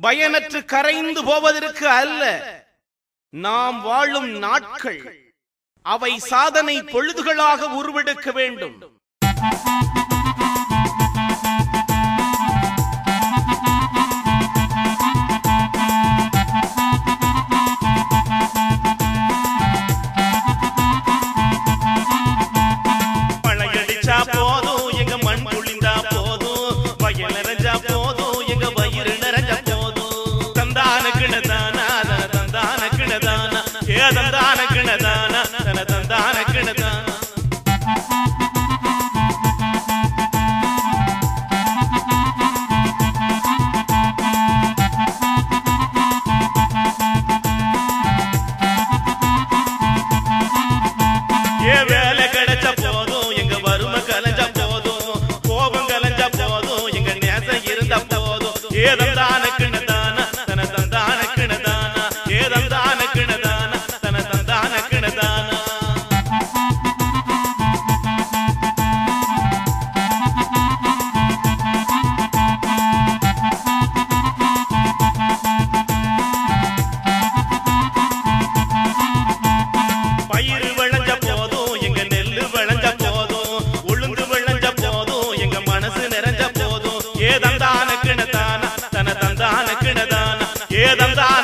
பயனற்று கரைந்து போவதற்கு அல்ல. நாம் வாழும் நாட்கள் அவை சாதனை பொழுதுகளாக உருவெடுக்க வேண்டும். ತಂದಾನ ಗಣದಾನ ತನ ತಂದಾನ ಗಣದಾನ ஏதம் தான ஏதந்தான கிணதான தன தந்தான கிணதான ஏதந்தான